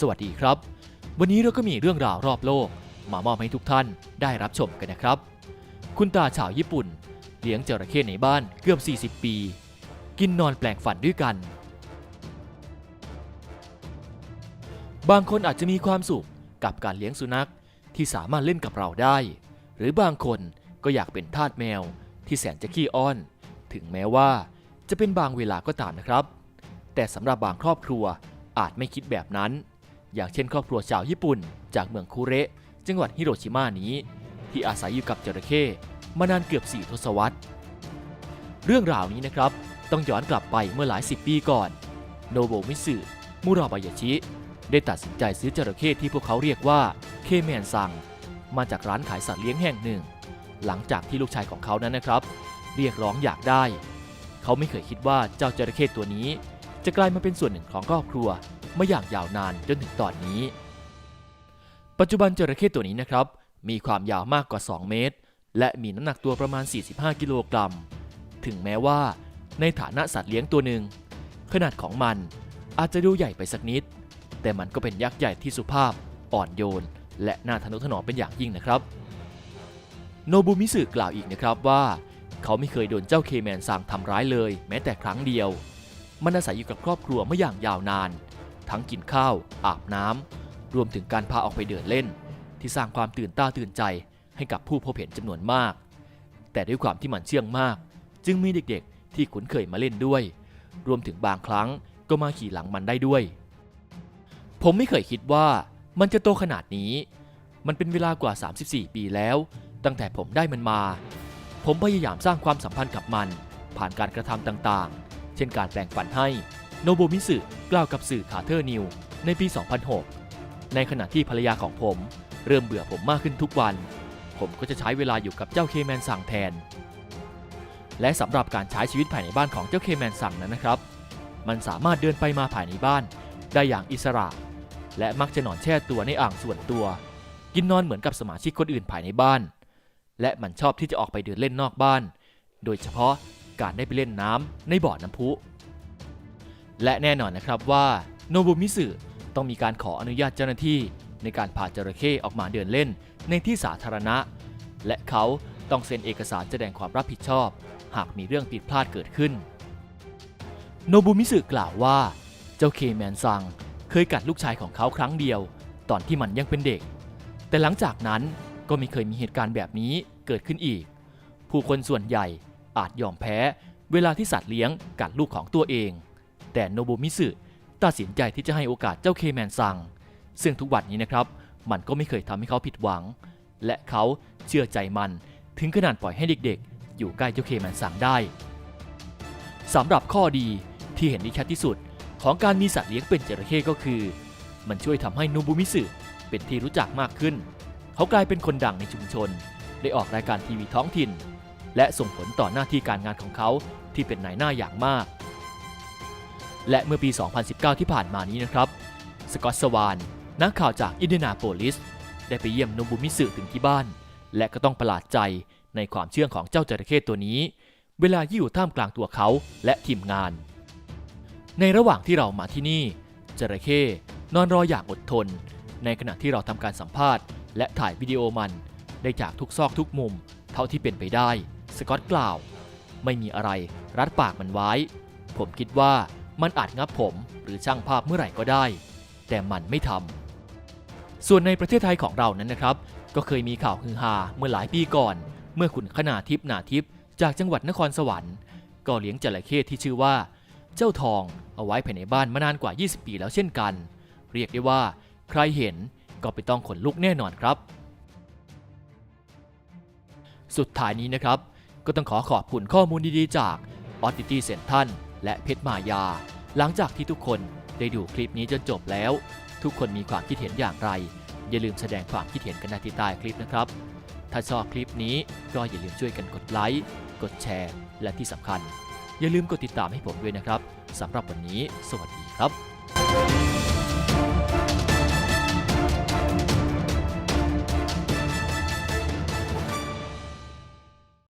สวัสดีครับ วันนี้เราก็มีเรื่องราวรอบโลก มามอบให้ทุกท่านได้รับชมกันนะครับ คุณตาชาวญี่ปุ่น เลี้ยงจระเข้ในบ้านเกือบ 40 ปี กินนอนแปลงฝันด้วยกัน บางคนอาจจะมีความสุขกับการเลี้ยงสุนัขที่สามารถเล่นกับเราได้ หรือบางคนก็อยากเป็นทาสแมวที่แสนจะขี้อ้อน ถึงแม้ว่าจะเป็นบางเวลาก็ตามนะครับ แต่สำหรับบางครอบครัวอาจไม่คิดแบบนั้น อย่างเช่นครอบครัวชาวญี่ปุ่น จากเมืองคูเระจังหวัดฮิโรชิมานี้ ที่อาศัยอยู่กับจระเข้มานานเกือบ4ทศวรรษ เรื่องราวนี้นะครับ ต้องย้อนกลับไปเมื่อหลายสิบปีก่อน โนโบมิสึมุราบายาชิ ได้ตัดสินใจซื้อจระเข้ที่พวกเขาเรียกว่าเคแมนซัง มาจากร้านขายสัตว์เลี้ยงแห่งหนึ่ง หลังจากที่ลูกชายของเขานั้นนะครับ เรียกร้องอยากได้ เขาไม่เคยคิดว่าเจ้าจระเข้ตัวนี้ จะกลายมาเป็นส่วนหนึ่งของครอบครัว มาอย่างยาวนานจนถึงตอนนี้ ปัจจุบันจระเข้ตัวนี้นะครับ มีความยาวมากกว่า 2 เมตร และมีน้ำหนักตัวประมาณ 45 กิโลกรัม ถึงแม้ว่า ในฐานะสัตว์เลี้ยงตัวหนึ่ง ขนาดของมันอาจจะดูใหญ่ไปสักนิด แต่มันก็เป็นยักษ์ใหญ่ที่สุภาพ อ่อนโยน และน่าทนุถนอมเป็นอย่างยิ่งนะครับ โนบุมิสึกล่าวอีกนะครับว่า เขาไม่เคยโดนเจ้าเคแมนซังทำร้ายเลย แม้แต่ครั้งเดียว มันอาศัยอยู่กับครอบครัวมาอย่างยาวนาน ทั้งกินข้าว อาบน้ำรวมถึงการพาออกไปเดินเล่น ที่สร้างความตื่นตาตื่นใจให้กับผู้พบเห็นจำนวนมาก แต่ด้วยความที่มันเชื่องมาก จึงมีเด็กๆ ที่คุ้นเคยมาเล่นด้วย รวมถึงบางครั้งก็มาขี่หลังมันได้ด้วย ผมไม่เคยคิดว่ามันจะโตขนาดนี้ มันเป็นเวลากว่า 34 ปีแล้ว ตั้งแต่ผมได้มันมา ผมพยายามสร้างความสัมพันธ์กับมัน ผ่านการกระทำต่างๆ เช่นการแปลงฝันให้ โนโบมิสึกล่าวกับสื่อคาเทอร์นิวในปี 2006 ในขณะที่ภรรยาของผม เริ่มเบื่อผมมากขึ้นทุกวัน ผมก็จะใช้เวลาอยู่กับเจ้าเคแมนสั่งแทน และสำหรับการใช้ชีวิตภายในบ้านของเจ้าเคแมนสั่งนั้นนะครับ มันสามารถเดินไปมาภายในบ้าน ได้อย่างอิสระ และมักจะนอนแช่ตัวในอ่างส่วนตัว กินนอนเหมือนกับสมาชิกคนอื่นภายในบ้าน และมันชอบที่จะออกไปเดินเล่นนอกบ้าน โดยเฉพาะการได้ไปเล่นน้ำในบ่อน้ำพุ และแน่นอนนะครับว่าโนบุมิสึต้องมีการขออนุญาตเจ้าหน้าที่ ในการพาจระเข้ออกมาเดินเล่นในที่สาธารณะ และเขาต้องเซ็นเอกสารแสดงความรับผิดชอบ หากมีเรื่องผิดพลาดเกิดขึ้น โนบุมิสึกล่าวว่า เจ้าเคแมนซังเคยกัดลูกชายของเขาครั้งเดียว ตอนที่มันยังเป็นเด็ก แต่หลังจากนั้นก็ไม่เคยมีเหตุการณ์แบบนี้เกิดขึ้นอีก ผู้คนส่วนใหญ่อาจยอมแพ้เวลาที่สัตว์เลี้ยงกัดลูกของตัวเอง แต่โนบุมิสึตัดสินใจที่จะให้โอกาสเจ้าเคแมนซัง ซึ่งทุกวันนี้นะครับ มันก็ไม่เคยทำให้เขาผิดหวัง และเขาเชื่อใจมันถึงขนาดปล่อยให้เด็กๆ อยู่ใกล้เจ้าเคแมนซังได้สำหรับข้อดีที่เห็นได้ชัดที่สุด ของการมีสัตว์เลี้ยงเป็นจระเข้ก็คือ มันช่วยทำให้โนบุมิสึเป็นที่รู้จักมากขึ้น เขากลายเป็นคนดังในชุมชน ได้ออกรายการทีวีท้องถิ่น และส่งผลต่อหน้าที่การงานของเขาที่เป็นนายหน้าอย่างมาก และเมื่อปี 2019 ที่ผ่านมานี้นะครับ สกอตสวานนักข่าวจากอินเดียนาโพลิส ได้ไปเยี่ยมโนบุมิสึถึงที่บ้าน และก็ต้องประหลาดใจในความเชื่องของเจ้าจระเข้ตัวนี้ เวลาที่อยู่ท่ามกลางตัวเขาและทีมงาน ในระหว่างที่เรามาที่นี่ จระเข้นอนรออย่างอดทน ในขณะที่เราทำการสัมภาษณ์ และถ่ายวิดีโอมัน ได้จากทุกซอกทุกมุม เท่าที่เป็นไปได้ สกอตกล่าว ไม่มีอะไรรัดปากมันไว้ ผมคิดว่า มันอาจงับผมหรือช่างภาพเมื่อไหร่ก็ได้ แต่มันไม่ทำส่วนในประเทศไทยของเรานั้นนะครับ ก็เคยมีข่าวฮือฮาเมื่อหลายปีก่อน เมื่อคุณขนาทิพย์นาทิพย์จากจังหวัดนครสวรรค์ก็เลี้ยงจระเข้ที่ชื่อว่า เจ้าทองเอาไว้ภายในบ้านมานานกว่า 20 ปีแล้วเช่นกัน เรียกได้ว่า ใครเห็นก็ไปต้องขนลุกแน่นอนครับ สุดท้ายนี้นะครับ ก็ต้องขอขอบคุณข้อมูลดีๆจากออ t ติตี้เซนทันและเพชรมายา หลังจากที่ทุกคนได้ดูคลิปนี้จนจบแล้ว ทุกคนมีความคิดเห็นอย่างไร อย่าลืมแสดงความคิดเห็นกันในที่ใต้คลิปนะครับ ถ้าชอบคลิปนี้ก็อย่าลืมช่วยกันกดไลค์กดแชร์ และที่สำคัญ อย่าลืมกดติดตามให้ผมด้วยนะครับสำหรับวันนี้ สวัสดีครับ